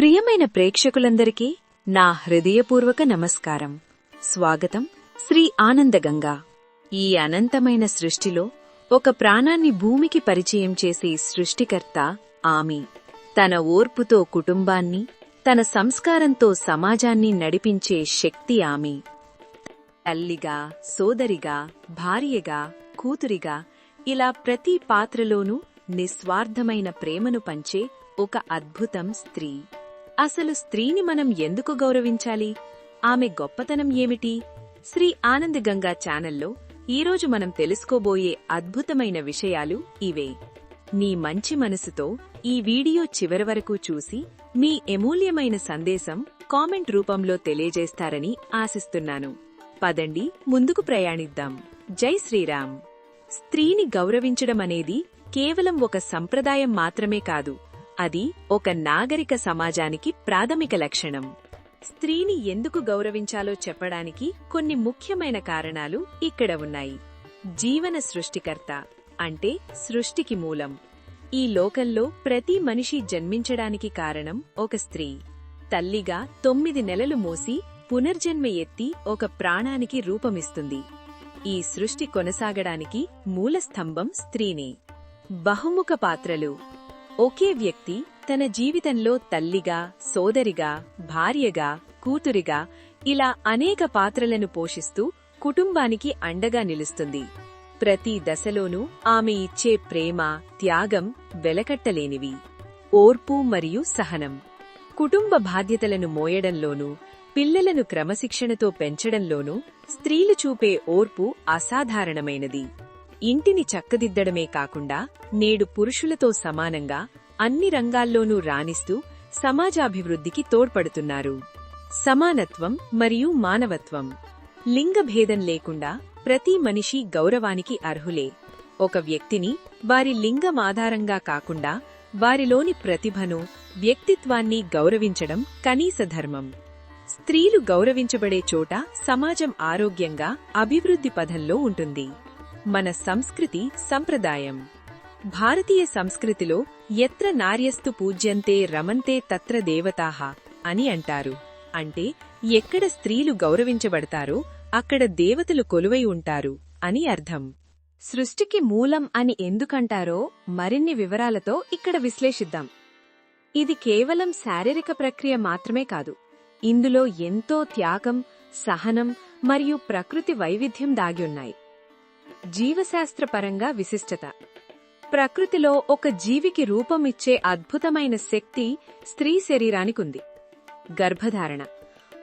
ప్రియమైన ప్రేక్షకులందరికీ నా హృదయపూర్వక నమస్కారం. స్వాగతం శ్రీ ఆనందగంగా ఈ అనంతమైన సృష్టిలో ఒక ప్రాణాన్ని భూమికి పరిచయం చేసే సృష్టికర్త ఆమె. తన ఓర్పుతో కుటుంబాన్ని తన సంస్కారంతో సమాజాన్ని నడిపించే శక్తి ఆమె. తల్లిగా సోదరిగా భార్యగా కూతురిగా ఇలా ప్రతి పాత్రలోనూ నిస్వార్థమైన ప్రేమను పంచే ఒక అద్భుతం స్త్రీ. అసలు స్త్రీని మనం ఎందుకు గౌరవించాలి? ఆమె గొప్పతనం ఏమిటి? శ్రీ ఆనందగంగా ఛానల్లో ఈరోజు మనం తెలుసుకోబోయే అద్భుతమైన విషయాలు ఇవే. నీ మంచి మనసుతో ఈ వీడియో చివరి వరకు చూసి మీ అమూల్యమైన సందేశం కామెంట్ రూపంలో తెలియజేస్తారని ఆశిస్తున్నాను. పదండి ముందుకు ప్రయాణిద్దాం. జై శ్రీరామ్. స్త్రీని గౌరవించడం అనేది కేవలం ఒక సంప్రదాయం మాత్రమే కాదు అది ఒక నాగరిక సమాజానికి ప్రాథమిక లక్షణం. స్త్రీని ఎందుకు గౌరవించాలో చెప్పడానికి కొన్ని ముఖ్యమైన కారణాలు ఇక్కడ ఉన్నాయి. జీవన సృష్టికర్త అంటే సృష్టికి మూలం. ఈ లోకంలో ప్రతి మనిషి జన్మించడానికి కారణం ఒక స్త్రీ. తల్లిగా తొమ్మిది నెలలు మోసి పునర్జన్మ ఎత్తి ఒక ప్రాణానికి రూపమిస్తుంది. ఈ సృష్టి కొనసాగడానికి మూలస్తంభం స్త్రీనే. బహుముఖ పాత్రలు ఒకే వ్యక్తి తన జీవితంలో తల్లిగా సోదరిగా భార్యగా కూతురిగా ఇలా అనేక పాత్రలను పోషిస్తూ కుటుంబానికి అండగా నిలుస్తుంది. ప్రతి దశలోనూ ఆమె ఇచ్చే ప్రేమ త్యాగం వెలకట్టలేనివి. ఓర్పు మరియు సహనం. కుటుంబ బాధ్యతలను మోయడంలోనూ పిల్లలను క్రమశిక్షణతో పెంచడంలోనూ స్త్రీలు చూపే ఓర్పు అసాధారణమైనది. ఇంటిని చక్కదిద్దడమే కాకుండా నేడు పురుషులతో సమానంగా అన్ని రంగాల్లోనూ రాణిస్తూ సమాజాభివృద్ధికి తోడ్పడుతున్నారు. సమానత్వం మరియు మానవత్వం. లింగభేదం లేకుండా ప్రతి మనిషి గౌరవానికి అర్హులే. ఒక వ్యక్తిని వారి లింగం ఆధారంగా కాకుండా వారిలోని ప్రతిభను వ్యక్తిత్వాన్ని గౌరవించడం కనీస ధర్మం. స్త్రీలు గౌరవించబడే చోట సమాజం ఆరోగ్యంగా అభివృద్ధి పథంలో ఉంటుంది. మన సంస్కృతి సంప్రదాయం. భారతీయ సంస్కృతిలో ఎత్ర నార్యస్తు పూజ్యంతే రమంతే తత్ర దేవతాహ అని అంటారు. అంటే ఎక్కడ స్త్రీలు గౌరవించబడతారో అక్కడ దేవతలు కొలువై ఉంటారు అని అర్థం. సృష్టికి మూలం అని ఎందుకంటారో మరిన్ని వివరాలతో ఇక్కడ విశ్లేషిద్దాం. ఇది కేవలం శారీరక ప్రక్రియ మాత్రమే కాదు. ఇందులో ఎంతో త్యాగం సహనం మరియు ప్రకృతి వైవిధ్యం దాగి ఉన్నాయి. జీవశాస్త్రపరంగా విశిష్టత. ప్రకృతిలో ఒక జీవికి రూపమిచ్చే అద్భుతమైన శక్తి స్త్రీ శరీరానికుంది. గర్భధారణ.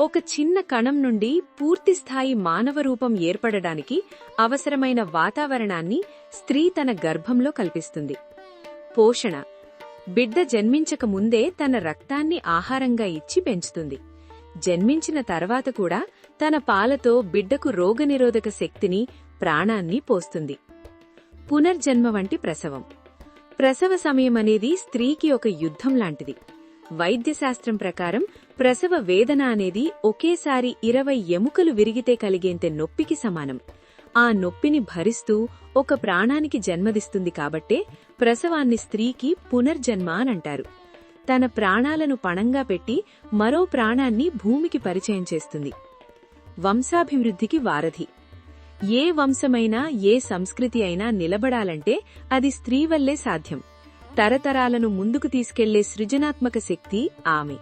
ఒక చిన్న కణం నుండి పూర్తిస్థాయి మానవ రూపం ఏర్పడడానికి అవసరమైన వాతావరణాన్ని స్త్రీ తన గర్భంలో కల్పిస్తుంది. పోషణ. బిడ్డ జన్మించక ముందే తన రక్తాన్ని ఆహారంగా ఇచ్చి పెంచుతుంది. జన్మించిన తర్వాత కూడా తన పాలతో బిడ్డకు రోగనిరోధక శక్తిని ప్రాణాన్ని పోస్తుంది. పునర్జన్మ వంటి ప్రసవం. ప్రసవ సమయమనేది స్త్రీకి ఒక యుద్ధం లాంటిది. వైద్యశాస్త్రం ప్రకారం ప్రసవ వేదన అనేది ఒకేసారి ఇరవై ఎముకలు విరిగితే కలిగేంత నొప్పికి సమానం. ఆ నొప్పిని భరిస్తూ ఒక ప్రాణానికి జన్మదిస్తుంది కాబట్టే ప్రసవాన్ని స్త్రీకి పునర్జన్మ అనంటారు తన ప్రాణాలను పణంగా పెట్టి మరో ప్రాణాన్ని భూమికి పరిచయం చేస్తుంది. వంశాభివృద్ధికి వారధి. ఏ వంశమైనా ఏ సంస్కృతి అయినా నిలబడాలంటే అది స్త్రీ వల్లే సాధ్యం. తరతరాలను ముందుకు తీసుకెళ్ళే సృజనాత్మక శక్తి ఆమె.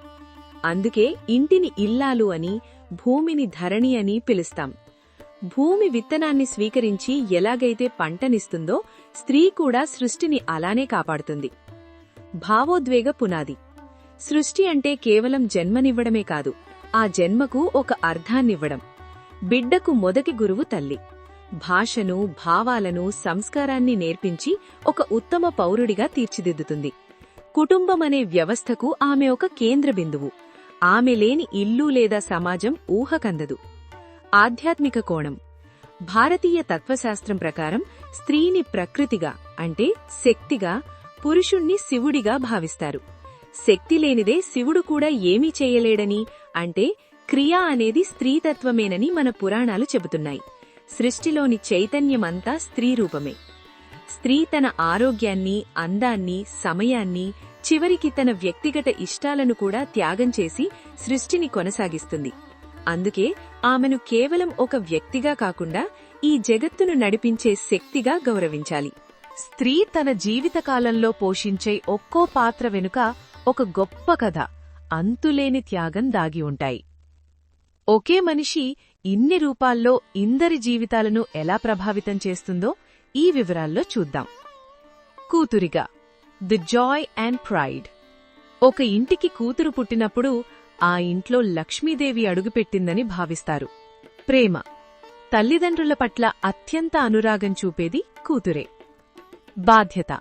అందుకే ఇంటిని ఇల్లాలు అని భూమిని ధరణి అని పిలుస్తాం. భూమి విత్తనాన్ని స్వీకరించి ఎలాగైతే పంటనిస్తుందో స్త్రీ కూడా సృష్టిని అలానే కాపాడుతుంది. భావోద్వేగ పునాది. సృష్టి అంటే కేవలం జన్మనివ్వడమే కాదు ఆ జన్మకు ఒక అర్థాన్నివ్వడం బిడ్డకు మొదటి గురువు తల్లి. భాషను భావాలను సంస్కారాన్ని నేర్పించి ఒక ఉత్తమ పౌరుడిగా తీర్చిదిద్దుతుంది. కుటుంబమనే వ్యవస్థకు ఆమె ఒక కేంద్ర బిందువు. ఆమె లేని ఇల్లు లేదా సమాజం ఊహకందదు. ఆధ్యాత్మిక కోణం. భారతీయ తత్వశాస్త్రం ప్రకారం స్త్రీని ప్రకృతిగా అంటే శక్తిగా పురుషుణ్ణి శివుడిగా భావిస్తారు. శక్తి లేనిదే శివుడు కూడా ఏమీ చేయలేడని అంటే క్రియ అనేది స్త్రీతత్వమేనని మన పురాణాలు చెబుతున్నాయి. సృష్టిలోని చైతన్యమంతా స్త్రీ రూపమే. స్త్రీ తన ఆరోగ్యాన్ని అందాన్ని సమయాన్ని చివరికి తన వ్యక్తిగత ఇష్టాలను కూడా త్యాగం చేసి సృష్టిని కొనసాగిస్తుంది. అందుకే ఆమెను కేవలం ఒక వ్యక్తిగా కాకుండా ఈ జగత్తును నడిపించే శక్తిగా గౌరవించాలి. స్త్రీ తన జీవితకాలంలో పోషించే ఒక్కో పాత్ర వెనుక ఒక గొప్ప కథ అంతులేని త్యాగం దాగి ఉంటాయి. ఒకే మనిషి ఇన్ని రూపాల్లో ఇందరి జీవితాలను ఎలా ప్రభావితం చేస్తుందో ఈ వివరాల్లో చూద్దాం. కూతురిగా ది జాయ్ అండ్ ప్రైడ్. ఒక ఇంటికి కూతురు పుట్టినప్పుడు ఆ ఇంట్లో లక్ష్మీదేవి అడుగుపెట్టిందని భావిస్తారు. ప్రేమ తల్లిదండ్రుల పట్ల అత్యంత అనురాగం చూపేది కూతురే. బాధ్యత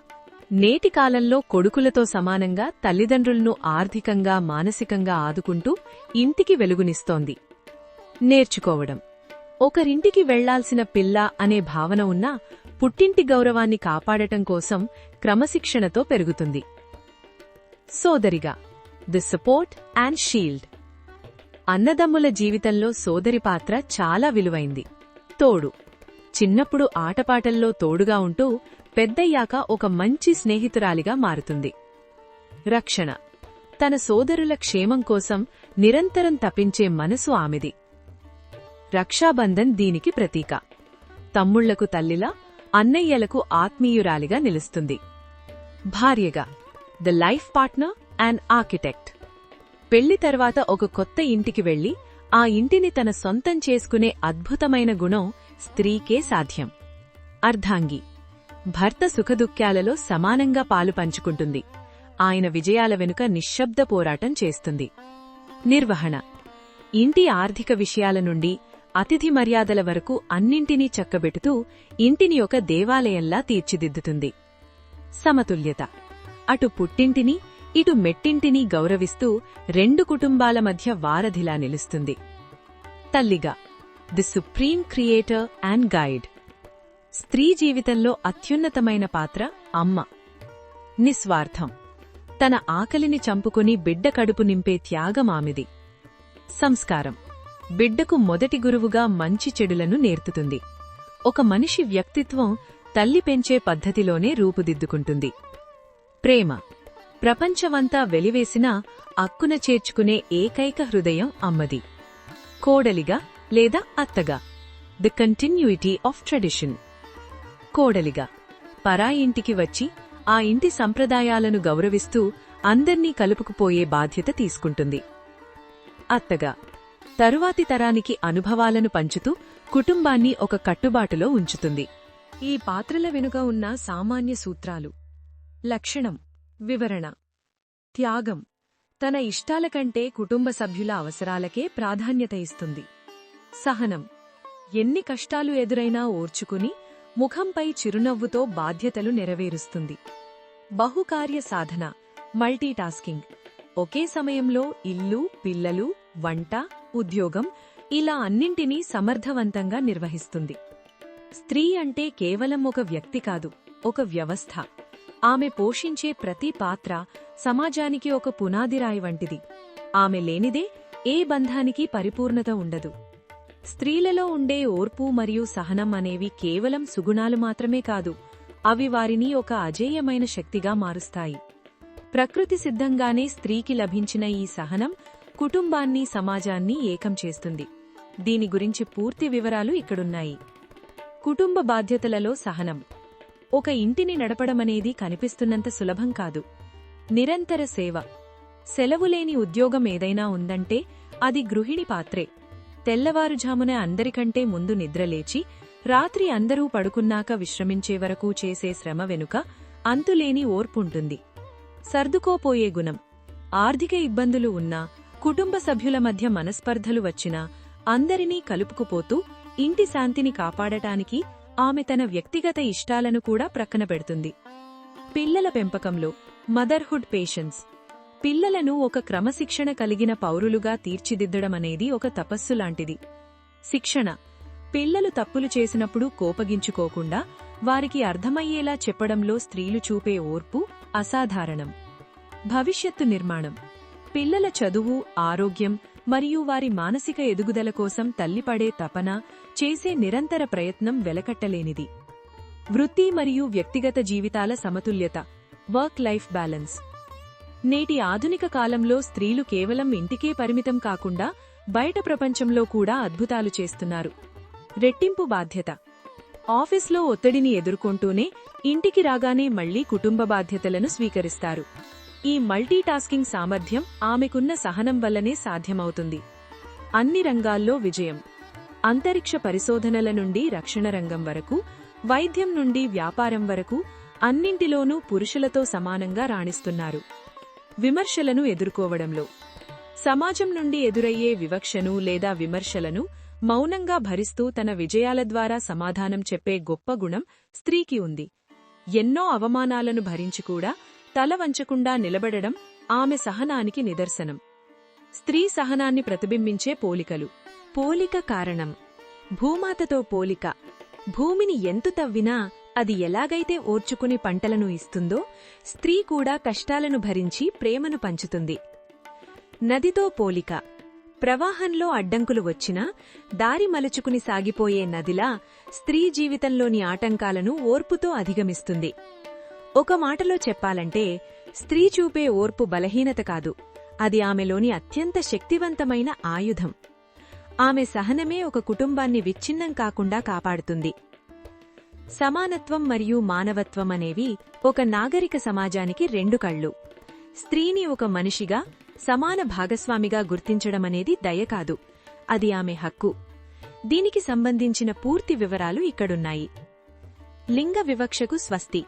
నేటి కాలంలో కొడుకులతో సమానంగా తల్లిదండ్రులను ఆర్థికంగా మానసికంగా ఆదుకుంటూ ఇంటికి వెలుగునిస్తోంది. నేర్చుకోవడం. ఒకరింటికి వెళ్ళాల్సిన పిల్ల అనే భావన ఉన్నా పుట్టింటి గౌరవాన్ని కాపాడటం కోసం క్రమశిక్షణతో పెరుగుతుంది. సోదరిగా ది సపోర్ట్ అండ్ షీల్డ్. అన్నదమ్ముల జీవితంలో సోదరి పాత్ర చాలా విలువైంది. తోడు. చిన్నప్పుడు ఆటపాటల్లో తోడుగా ఉంటూ పెద్దయ్యాక ఒక మంచి స్నేహితురాలిగా మారుతుంది. రక్షణ. తన సోదరుల క్షేమం కోసం నిరంతరం తపించే మనసు ఆమెది. రక్షాబంధన్ దీనికి ప్రతీక. తమ్ముళ్ళకు తల్లిలా అన్నయ్యలకు ఆత్మీయురాలిగా నిలుస్తుంది. భార్యగా the life partner and architect. పెళ్ళి తర్వాత ఒక కొత్త ఇంటికి వెళ్ళి ఆ ఇంటిని తన సొంతం చేసుకునే అద్భుతమైన గుణం స్త్రీకే సాధ్యం. అర్ధాంగి భర్త సుఖదుఖ్యాలలో సమానంగా పాలు పంచుకుంటుంది. ఆయన విజయాల వెనుక నిశ్శబ్ద పోరాటం చేస్తుంది. నిర్వహణ ఇంటి ఆర్థిక విషయాల నుండి అతిథి మర్యాదల వరకు అన్నింటినీ చక్కబెడుతూ ఇంటిని ఒక దేవాలయంలా తీర్చిదిద్దుతుంది. సమతుల్యత. అటు పుట్టింటిని ఇటు మెట్టింటిని గౌరవిస్తూ రెండు కుటుంబాల మధ్య వారధిలా నిలుస్తుంది. తల్లిగా. The supreme creator and guide. స్త్రీ జీవితంలో అత్యున్నతమైన పాత్ర అమ్మ. నిస్వార్థం. తన ఆకలిని చంపుకుని బిడ్డ కడుపు నింపే త్యాగమామిది సంస్కారం. బిడ్డకు మొదటి గురువుగా మంచి చెడులను నేర్పుతుంది. ఒక మనిషి వ్యక్తిత్వం తల్లి పెంచే పద్ధతిలోనే రూపుదిద్దుకుంటుంది. ప్రేమ. ప్రపంచమంతా వెలివేసినా అక్కున చేర్చుకునే ఏకైక హృదయం అమ్మది. కోడలిగా లేదా అత్తగా. ది కంటిన్యూటీ ఆఫ్ ట్రెడిషన్ కోడలిగా. పరాయింటికి వచ్చి ఆ ఇంటి సంప్రదాయాలను గౌరవిస్తూ అందర్నీ కలుపుకుపోయే బాధ్యత తీసుకుంటుంది. అత్తగా. తరువాతి తరానికి అనుభవాలను పంచుతూ కుటుంబాన్ని ఒక కట్టుబాటులో ఉంచుతుంది. ఈ పాత్రల వెనుక ఉన్న సామాన్య సూత్రాలు. లక్షణం. వివరణ. త్యాగం. తన ఇష్టాల కంటే కుటుంబ సభ్యుల అవసరాలకే ప్రాధాన్యత ఇస్తుంది. సహనం. ఎన్ని కష్టాలు ఎదురైనా ఓర్చుకుని ముఖంపై చిరునవ్వుతో బాధ్యతలు నెరవేరుస్తుంది. బహుకార్య సాధన. మల్టీటాస్కింగ్. ఒకే సమయంలో ఇల్లు పిల్లలు వంట ఉద్యోగం ఇలా అన్నింటినీ సమర్థవంతంగా నిర్వహిస్తుంది. స్త్రీ అంటే కేవలం ఒక వ్యక్తి కాదు ఒక వ్యవస్థ. ఆమె పోషించే ప్రతి పాత్ర సమాజానికి ఒక పునాదిరాయి వంటిది. ఆమె లేనిదే ఏ బంధానికి పరిపూర్ణత ఉండదు. స్త్రీలలో ఉండే ఓర్పు మరియు సహనం అనేవి కేవలం సుగుణాలు మాత్రమే కాదు అవి వారిని ఒక అజేయమైన శక్తిగా మారుస్తాయి. ప్రకృతి సిద్ధంగానే స్త్రీకి లభించిన ఈ సహనం కుటుంబాన్ని సమాజాన్ని ఏకం చేస్తుంది. దీని గురించి పూర్తి వివరాలు ఇక్కడున్నాయి. కుటుంబ బాధ్యతలలో సహనం. ఒక ఇంటిని నడపడమనేది కనిపిస్తున్నంత సులభం కాదు. నిరంతర సేవ. సెలవులేని ఉద్యోగం ఏదైనా ఉందంటే అది గృహిణి పాత్రే. తెల్లవారుజామున అందరికంటే ముందు నిద్రలేచి రాత్రి అందరూ పడుకున్నాక విశ్రమించే వరకు చేసే శ్రమ వెనుక అంతులేని ఓర్పుంటుంది. సర్దుకోపోయే గుణం. ఆర్థిక ఇబ్బందులు ఉన్నా కుటుంబ సభ్యుల మధ్య మనస్పర్ధలు వచ్చినా అందరినీ కలుపుకుపోతూ ఇంటి శాంతిని కాపాడటానికి ఆమె తన వ్యక్తిగత ఇష్టాలను కూడా ప్రక్కనపెడుతుంది పిల్లల పెంపకంలో మదర్హుడ్ పేషెన్స్ పిల్లలను ఒక క్రమశిక్షణ కలిగిన పౌరులుగా తీర్చిదిద్దడమనేది ఒక తపస్సు లాంటిది. శిక్షణ. పిల్లలు తప్పులు చేసినప్పుడు కోపగించుకోకుండా వారికి అర్థమయ్యేలా చెప్పడంలో స్త్రీలు చూపే ఓర్పు అసాధారణం. భవిష్యత్తు నిర్మాణం. పిల్లల చదువు ఆరోగ్యం మరియు వారి మానసిక ఎదుగుదల కోసం తల్లిపడే తపన చేసే నిరంతర ప్రయత్నం వెలకట్టలేనిది. వృత్తి మరియు వ్యక్తిగత జీవితాల సమతుల్యత వర్క్ లైఫ్ బ్యాలెన్స్ నేటి ఆధునిక కాలంలో స్త్రీలు కేవలం ఇంటికే పరిమితం కాకుండా బయట ప్రపంచంలో కూడా అద్భుతాలు చేస్తున్నారు. రెట్టింపు బాధ్యత. ఆఫీస్లో ఒత్తిడిని ఎదుర్కొంటూనే ఇంటికి రాగానే మళ్ళీ కుటుంబ బాధ్యతలను స్వీకరిస్తారు. ఈ మల్టీటాస్కింగ్ సామర్థ్యం ఆమెకున్న సహనం వల్లనే సాధ్యమవుతుంది. అన్ని రంగాల్లో విజయం. అంతరిక్ష పరిశోధనల నుండి రక్షణ రంగం వరకు వైద్యం నుండి వ్యాపారం వరకు అన్నింటిలోనూ పురుషులతో సమానంగా రాణిస్తున్నారు. విమర్శలను ఎదుర్కోవడంలో. సమాజం నుండి ఎదురయ్యే వివక్షను లేదా విమర్శలను మౌనంగా భరిస్తూ తన విజయాల ద్వారా సమాధానం చెప్పే గొప్ప గుణం స్త్రీకి ఉంది. ఎన్నో అవమానాలను భరించి కూడా తల వంచకుండా నిలబడడం ఆమె సహనానికి నిదర్శనం. స్త్రీ సహనాన్ని ప్రతిబింబించే పోలికలు. పోలిక కారణం. భూమాతతో పోలిక. భూమిని ఎంతు తవ్వినా అది ఎలాగైతే ఓర్చుకుని పంటలను ఇస్తుందో స్త్రీ కూడా కష్టాలను భరించి ప్రేమను పంచుతుంది. నదితో పోలిక. ప్రవాహంలో అడ్డంకులు వచ్చినా దారి మలుచుకుని సాగిపోయే నదిలా స్త్రీ జీవితంలోని ఆటంకాలను ఓర్పుతో అధిగమిస్తుంది. ఒక మాటలో చెప్పాలంటే స్త్రీ చూపే ఓర్పు బలహీనత కాదు. అది ఆమెలోని అత్యంత శక్తివంతమైన ఆయుధం. ఆమె సహనమే ఒక కుటుంబాన్ని విచ్ఛిన్నం కాకుండా కాపాడుతుంది. సమానత్వం మరియు మానవత్వం అనేవి ఒక నాగరిక సమాజానికి రెండు కళ్ళు. స్త్రీని ఒక మనిషిగా సమాన భాగస్వామిగా గుర్తించడమనేది దయ కాదు. అది ఆమె హక్కు. దీనికి సంబంధించిన పూర్తి వివరాలు ఇక్కడున్నాయి. లింగ వివక్షకు స్వస్తి.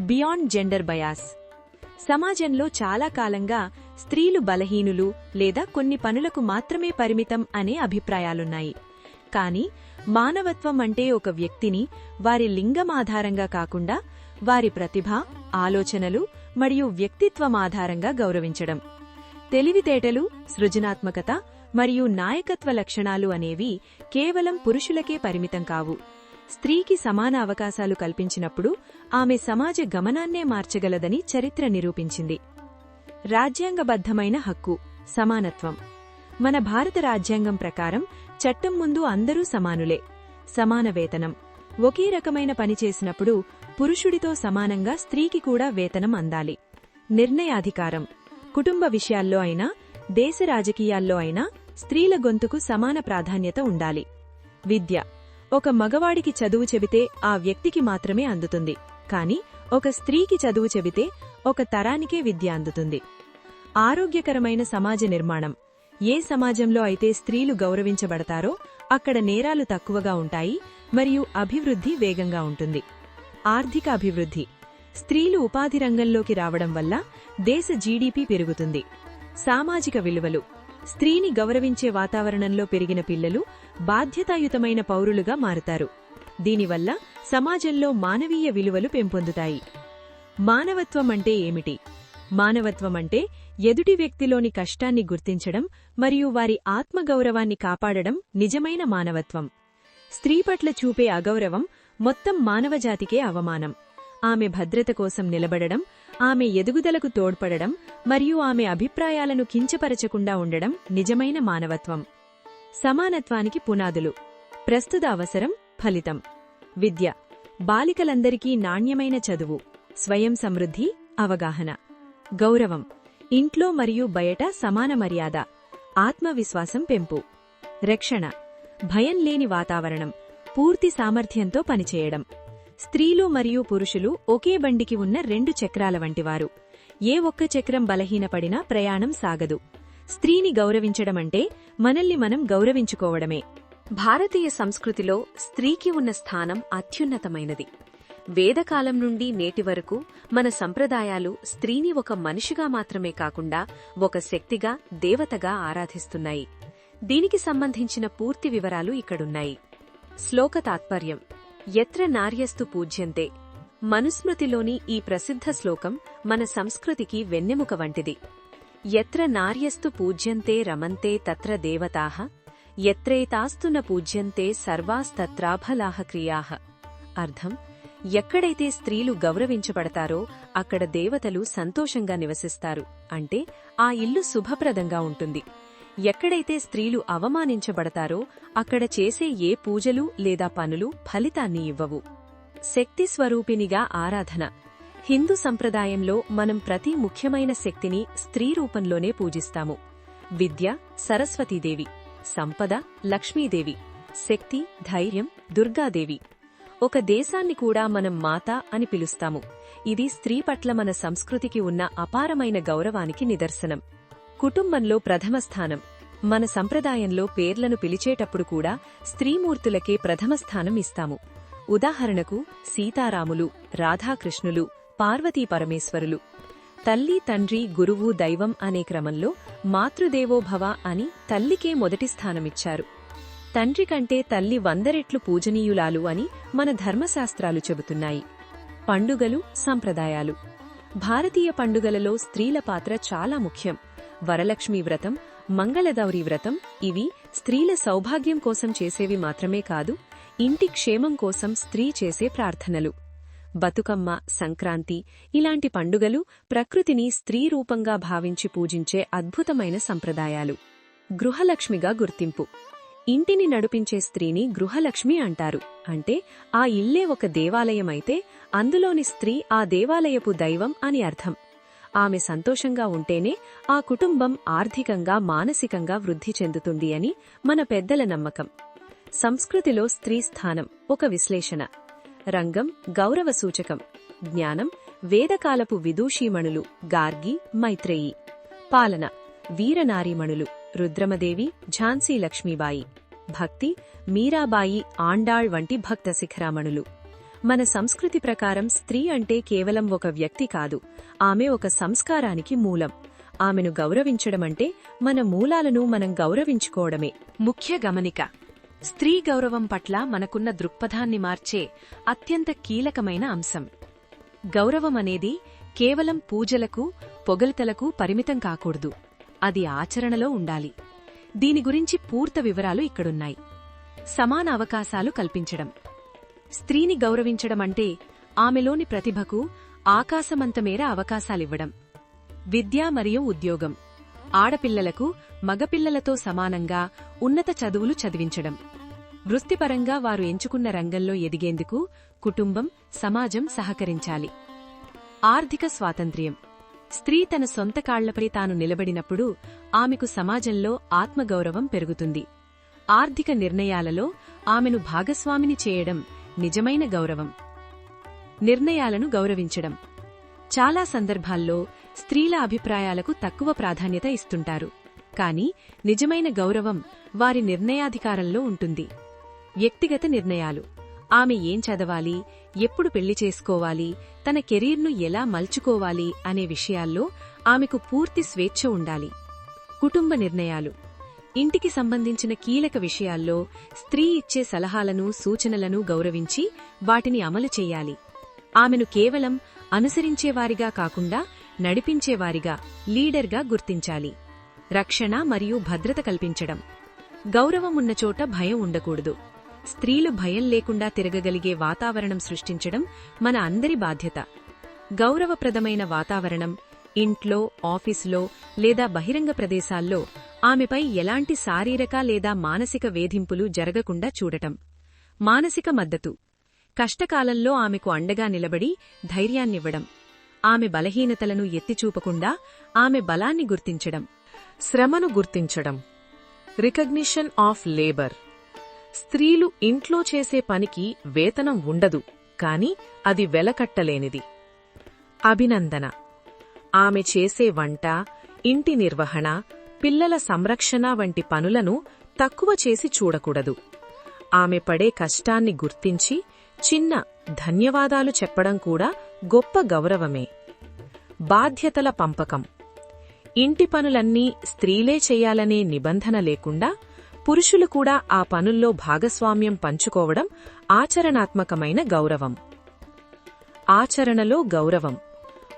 Beyond gender bias. సమాజంలో చాలా కాలంగా స్త్రీలు బలహీనులు లేదా కొన్ని పనులకు మాత్రమే పరిమితం అనే అభిప్రాయాలున్నాయి. కానీ మానవత్వం అంటే ఒక వ్యక్తిని వారి లింగం ఆధారంగా కాకుండా వారి ప్రతిభ ఆలోచనలు మరియు వ్యక్తిత్వం ఆధారంగా గౌరవించడం. తెలివితేటలు సృజనాత్మకత మరియు నాయకత్వ లక్షణాలు అనేవి కేవలం పురుషులకే పరిమితం కావు. స్త్రీకి సమాన అవకాశాలు కల్పించినప్పుడు ఆమె సమాజ గమనాన్నే మార్చగలదని చరిత్ర నిరూపించింది. రాజ్యాంగబద్ధమైన హక్కు సమానత్వం. మన భారత రాజ్యాంగం ప్రకారం చట్టం ముందు అందరూ సమానులే. సమాన వేతనం. ఒకే రకమైన పని చేసినప్పుడు పురుషుడితో సమానంగా స్త్రీకి కూడా వేతనం అందాలి. నిర్ణయాధికారం. కుటుంబ విషయాల్లో అయినా దేశ రాజకీయాల్లో అయినా స్త్రీల గొంతుకు సమాన ప్రాధాన్యత ఉండాలి. విద్య. ఒక మగవాడికి చదువు చెబితే ఆ వ్యక్తికి మాత్రమే అందుతుంది. కాని ఒక స్త్రీకి చదువు చెబితే ఒక తరానికే విద్య అందుతుంది. ఆరోగ్యకరమైన సమాజ నిర్మాణం. ఏ సమాజంలో అయితే స్త్రీలు గౌరవించబడతారో అక్కడ నేరాలు తక్కువగా ఉంటాయి మరియు అభివృద్ధి వేగంగా ఉంటుంది. ఆర్థిక అభివృద్ధి. స్త్రీలు ఉపాధి రంగంలోకి రావడం వల్ల దేశ జీడీపీ పెరుగుతుంది. సామాజిక విలువలు. స్త్రీని గౌరవించే వాతావరణంలో పెరిగిన పిల్లలు బాధ్యతాయుతమైన పౌరులుగా మారతారు. దీనివల్ల సమాజంలో మానవీయ విలువలు పెంపొందుతాయి. మానవత్వం అంటే ఏమిటి? మానవత్వం అంటే ఎదుటి వ్యక్తిలోని కష్టాన్ని గుర్తించడం మరియు వారి ఆత్మగౌరవాన్ని కాపాడడం నిజమైన మానవత్వం. స్త్రీ పట్ల చూపే అగౌరవం మొత్తం మానవజాతికే అవమానం. ఆమె భద్రత కోసం నిలబడడం ఆమె ఎదుగుదలకు తోడ్పడడం మరియు ఆమె అభిప్రాయాలను కించపరచకుండా ఉండడం నిజమైన మానవత్వం. సమానత్వానికి పునాదులు. ప్రస్తుత అవసరం ఫలితం. విద్య. బాలికలందరికీ నాణ్యమైన చదువు. స్వయం సమృద్ధి అవగాహన. గౌరవం. ఇంట్లో మరియు బయట సమాన మర్యాద. ఆత్మవిశ్వాసం పెంపు. రక్షణ. భయం లేని వాతావరణం. పూర్తి సామర్థ్యంతో పనిచేయడం. స్త్రీలు మరియు పురుషులు ఒకే బండికి ఉన్న రెండు చక్రాల వంటివారు. ఏ ఒక్క చక్రం బలహీనపడినా ప్రయాణం సాగదు. స్త్రీని గౌరవించడమంటే మనల్ని మనం గౌరవించుకోవడమే. భారతీయ సంస్కృతిలో స్త్రీకి ఉన్న స్థానం అత్యున్నతమైనది. వేదకాలం నుండి నేటి వరకు మన సంప్రదాయాలు స్త్రీని ఒక మనిషిగా మాత్రమే కాకుండా ఒక శక్తిగా దేవతగా ఆరాధిస్తున్నాయి. దీనికి సంబంధించిన పూర్తి వివరాలు ఇక్కడున్నాయి. శ్లోక తాత్పర్యం. ఎత్ర నార్యస్తు పూజ్యంతే. మనుస్మృతిలోని ఈ ప్రసిద్ధ శ్లోకం మన సంస్కృతికి వెన్నెముక వంటిది. ఎత్ర నార్యస్తు పూజ్యంతే రమంతే తత్ర దేవతాః ఎత్రేతాస్తున పూజ్యంతే సర్వాస్తత్రాఫలాహ క్రియాః. అర్థం? ఎక్కడైతే స్త్రీలు గౌరవించబడతారో అక్కడ దేవతలు సంతోషంగా నివసిస్తారు. అంటే ఆ ఇల్లు శుభప్రదంగా ఉంటుంది. ఎక్కడైతే స్త్రీలు అవమానించబడతారో అక్కడ చేసే ఏ పూజలు లేదా పనులు ఫలితాన్ని ఇవ్వవు. శక్తి స్వరూపినిగా ఆరాధన. హిందూ సంప్రదాయంలో మనం ప్రతి ముఖ్యమైన శక్తిని స్త్రీ రూపంలోనే పూజిస్తాము. విద్య సరస్వతీదేవి. సంపద లక్ష్మీదేవి. శక్తి ధైర్యం దుర్గాదేవి. ఒక దేశాన్ని కూడా మనం మాత అని పిలుస్తాము. ఇది స్త్రీ పట్ల మన సంస్కృతికి ఉన్న అపారమైన గౌరవానికి నిదర్శనం. కుటుంబంలో ప్రథమ స్థానం. మన సంప్రదాయంలో పేర్లను పిలిచేటప్పుడు కూడా స్త్రీమూర్తులకే ప్రథమ స్థానం ఇస్తాము. ఉదాహరణకు సీతారాములు రాధాకృష్ణులు పార్వతీ పరమేశ్వరులు. తల్లి తండ్రి గురువు దైవం అనే క్రమంలో మాతృదేవోభవ అని తల్లికే మొదటి స్థానమిచ్చారు. తండ్రి కంటే తల్లి వందరెట్లు పూజనీయులాలు అని మన ధర్మశాస్త్రాలు చెబుతున్నాయి. పండుగలు సంప్రదాయాలు. భారతీయ పండుగలలో స్త్రీల పాత్ర చాలా ముఖ్యం. వరలక్ష్మీ వ్రతం మంగళదౌరి వ్రతం ఇవి స్త్రీల సౌభాగ్యం కోసం చేసేవి మాత్రమే కాదు ఇంటి క్షేమం కోసం స్త్రీ చేసే ప్రార్థనలు. బతుకమ్మ సంక్రాంతి ఇలాంటి పండుగలు ప్రకృతిని స్త్రీ రూపంగా భావించి పూజించే అద్భుతమైన సంప్రదాయాలు. గృహలక్ష్మిగా గుర్తింపు. ఇంటిని నడిపించే స్త్రీని గృహలక్ష్మి అంటారు. అంటే ఆ ఇల్లే ఒక దేవాలయమైతే అందులోని స్త్రీ ఆ దేవాలయపు దైవం అని అర్థం. ఆమె సంతోషంగా ఉంటేనే ఆ కుటుంబం ఆర్థికంగా మానసికంగా వృద్ధి చెందుతుంది అని మన పెద్దల నమ్మకం. సంస్కృతిలో స్త్రీ స్థానం ఒక విశ్లేషణ. రంగం గౌరవ సూచకం. జ్ఞానం వేదకాలపు విదూషీమణులు గార్గి మైత్రేయి. పాలన వీరనారీమణులు రుద్రమదేవి ఝాన్సీ లక్ష్మీబాయి. భక్తి మీరాబాయి ఆండాళ్ వంటి భక్త శిఖరామణులు. మన సంస్కృతి ప్రకారం స్త్రీ అంటే కేవలం ఒక వ్యక్తి కాదు ఆమె ఒక సంస్కారానికి మూలం. ఆమెను గౌరవించడమంటే మన మూలాలను మనం గౌరవించుకోవడమే. ముఖ్య గమనిక స్త్రీ గౌరవం పట్ల మనకున్న దృక్పథాన్ని మార్చే అత్యంత కీలకమైన అంశం. గౌరవం అనేది కేవలం పూజలకు పొగల్తలకు పరిమితం కాకూడదు. అది ఆచరణలో ఉండాలి. దీని గురించి పూర్త వివరాలు ఇక్కడున్నాయి. సమాన అవకాశాలు కల్పించడం. స్త్రీని గౌరవించడం అంటే ఆమెలోని ప్రతిభకు ఆకాశమంతమేర అవకాశాలివ్వడం. విద్య మరియు ఉద్యోగం. ఆడపిల్లలకు మగపిల్లలతో సమానంగా ఉన్నత చదువులు చదివించడం. వృత్తిపరంగా వారు ఎంచుకున్న రంగంలో ఎదిగేందుకు కుటుంబం సమాజం సహకరించాలి. ఆర్థిక స్వాతంత్ర్యం. స్త్రీ తన సొంత కాళ్ళపై తాను నిలబడినప్పుడు ఆమెకు సమాజంలో ఆత్మగౌరవం పెరుగుతుంది. ఆర్థిక నిర్ణయాలలో ఆమెను భాగస్వామిని చేయడం నిజమైన గౌరవం. నిర్ణయాలను గౌరవించడం. చాలా సందర్భాల్లో స్త్రీల అభిప్రాయాలకు తక్కువ ప్రాధాన్యత ఇస్తుంటారు. కాని నిజమైన గౌరవం వారి నిర్ణయాధికారంలో ఉంటుంది. వ్యక్తిగత నిర్ణయాలు. ఆమె ఏం చదవాలి? ఎప్పుడు పెళ్ళి చేసుకోవాలి? తన కెరీర్ను ఎలా మలుచుకోవాలి అనే విషయాల్లో ఆమెకు పూర్తి స్వేచ్ఛ ఉండాలి. కుటుంబ నిర్ణయాలు. ఇంటికి సంబంధించిన కీలక విషయాల్లో స్త్రీ ఇచ్చే సలహాలను సూచనలను గౌరవించి వాటిని అమలు చేయాలి. ఆమెను కేవలం అనుసరించేవారిగా కాకుండా నడిపించేవారిగా లీడర్గా గుర్తించాలి. రక్షణ మరియు భద్రత కల్పించడం. గౌరవం ఉన్న చోట భయం ఉండకూడదు. స్త్రీలు భయం లేకుండా తిరగగలిగే వాతావరణం సృష్టించడం మన అందరి బాధ్యత. గౌరవప్రదమైన వాతావరణం ఇంట్లో ఆఫీసులో లేదా బహిరంగ ప్రదేశాల్లో ఆమెపై ఎలాంటి శారీరక లేదా మానసిక వేధింపులు జరగకుండా చూడటం. మానసిక మద్దతు. కష్టకాలంలో ఆమెకు అండగా నిలబడి ధైర్యాన్నివ్వడం. ఆమె బలహీనతలను ఎత్తిచూపకుండా ఆమె బలాన్ని గుర్తించడం. శ్రమను గుర్తించడం. Recognition of labour. స్త్రీలు ఇంట్లో చేసే పనికి వేతనం ఉండదు కాని అది వెలకట్టలేనిది. అభినందన. ఆమె చేసే వంట ఇంటి నిర్వహణ పిల్లల సంరక్షణ వంటి పనులను తక్కువ చేసి చూడకూడదు. ఆమె పడే కష్టాన్ని గుర్తించి చిన్న ధన్యవాదాలు చెప్పడం కూడా గొప్ప గౌరవమే. బాధ్యతల పంపకం. ఇంటి పనులన్నీ స్త్రీలే చెయ్యాలనే నిబంధన లేకుండా పురుషులు కూడా ఆ పనుల్లో భాగస్వామ్యం పంచుకోవడం ఆచరణాత్మకమైన గౌరవం. ఆచరణలో గౌరవం.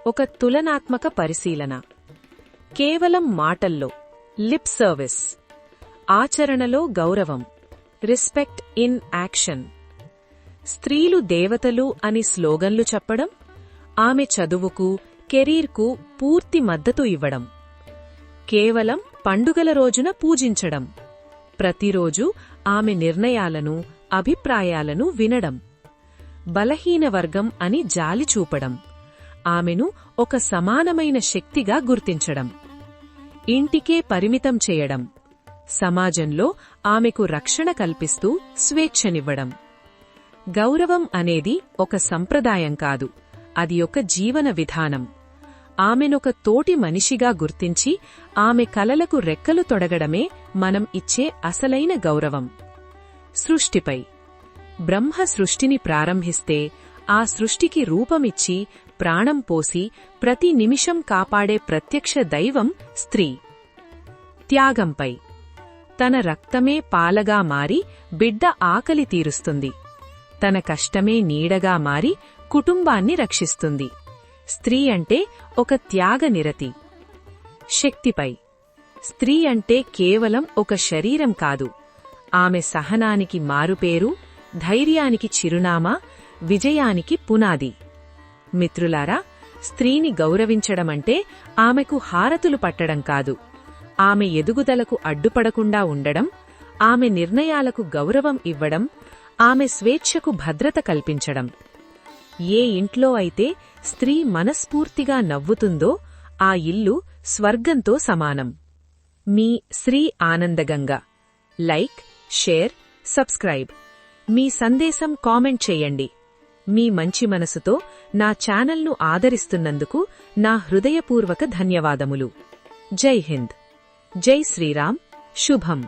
ఒక తులనాత్మక పరిశీలన. కేవలం మాటల్లో. Lip service. ఆచరణలో గౌరవం. Respect in action. స్త్రీలు దేవతలు అని స్లోగన్లు చెప్పడం. ఆమె చదువుకు కెరీర్కు పూర్తి మద్దతు ఇవ్వడం. కేవలం పండుగల రోజున పూజించడం. ప్రతిరోజు ఆమె నిర్ణయాలను అభిప్రాయాలను వినడం. బలహీన వర్గం అని జాలి చూపడం. ఆమెను ఒక సమానమైన శక్తిగా గుర్తించడం. ఇంటికే పరిమితం చేయడం. సమాజంలో ఆమెకు రక్షణ కల్పిస్తూ స్వేచ్ఛనివ్వడం. గౌరవం అనేది ఒక సంప్రదాయం కాదు. అది ఒక జీవన విధానం. ఆమెనొక తోటి మనిషిగా గుర్తించి ఆమె కలలకు రెక్కలు తొడగడమే మనం ఇచ్చే అసలైన గౌరవం. సృష్టిపై. బ్రహ్మ సృష్టిని ప్రారంభిస్తే ఆ సృష్టికి రూపమిచ్చి ప్రాణం పోసి ప్రతి నిమిషం కాపాడే ప్రత్యక్ష దైవం స్త్రీ. త్యాగంపై. తన రక్తమే పాలగా మారి బిడ్డ ఆకలి తీరుస్తుంది. తన కష్టమే నీడగా మారి కుటుంబాన్ని రక్షిస్తుంది. స్త్రీ అంటే ఒక త్యాగనిరతి. శక్తిపై. స్త్రీ అంటే కేవలం ఒక శరీరం కాదు. ఆమె సహనానికి మారుపేరు ధైర్యానికి చిరునామా విజయానికి పునాది. మిత్రులారా స్త్రీని గౌరవించడమంటే ఆమెకు హారతులు పట్టడం కాదు. ఆమె ఎదుగుదలకు అడ్డుపడకుండా ఉండడం ఆమె నిర్ణయాలకు గౌరవం ఇవ్వడం ఆమె స్వేచ్ఛకు భద్రత కల్పించడం. ఏ ఇంట్లో అయితే స్త్రీ మనస్ఫూర్తిగా నవ్వుతుందో ఆ ఇల్లు స్వర్గంతో సమానం. మీ Sri Anandaganga. Like share subscribe. మీ సందేశం కామెంట్ చేయండి. మీ మంచి మనసుతో నా ఛానల్ను ఆదరిస్తున్నందుకు నా హృదయపూర్వక ధన్యవాదములు. జై హింద్. జై శ్రీరామ్. శుభం.